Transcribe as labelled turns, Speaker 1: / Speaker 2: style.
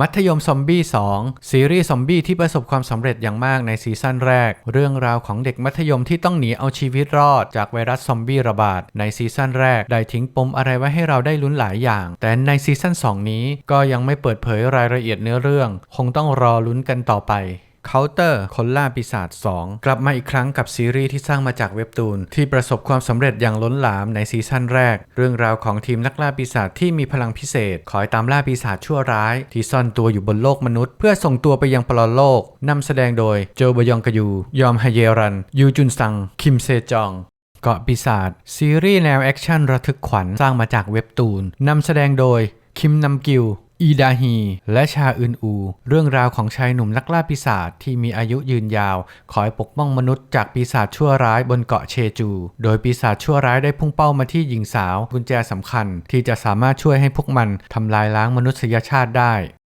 Speaker 1: มัธยมซอมบี้ 2 ซีรีส์ซอมบี้ที่ประสบความสำเร็จอย่างมากในซีซั่นแรก เรื่องราวของเด็กมัธยมที่ต้องหนีเอาชีวิตรอดจากไวรัสซอมบี้ระบาด ในซีซั่นแรก ได้ทิ้งปมอะไรไว้ให้เราได้ลุ้นหลายอย่าง แต่ในซีซั่น2 นี้ก็ยังไม่เปิดเผยรายละเอียดเนื้อเรื่อง คงต้องรอลุ้นกันต่อไป เคาน์เตอร์คนล่าปีศาจ2 กลับมาอีกครั้งกับซีรีส์ที่สร้างมาจากเว็บตูน ที่ประสบความสำเร็จอย่างล้นหลามในซีซั่นแรก เรื่องราวของทีมนักล่าปีศาจที่มีพลังพิเศษ คอยตามล่าปีศาจชั่วร้าย ที่ซ่อนตัวอยู่บนโลกมนุษย์ เพื่อส่งตัวไปยังปรโลกนำแสดงโดยโจบยองกยู ยอมฮเยรัน ยูจุนซัง คิมเซจองเกาะปีศาจซีรีส์แนวแอคชั่นระทึกขวัญสร้างมาจากเว็บตูนนำแสดงโดยคิมนำกิว อีดาฮี และชาอึนอู เรื่องราวของชายหนุ่มนักล่าปีศาจที่มีอายุยืนยาว คอยปกป้องมนุษย์จากปีศาจชั่วร้ายบนเกาะเชจู โดยปีศาจชั่วร้ายได้พุ่งเป้ามาที่หญิงสาวกุญแจสำคัญ ที่จะสามารถช่วยให้พวกมันทำลายล้างมนุษยชาติได้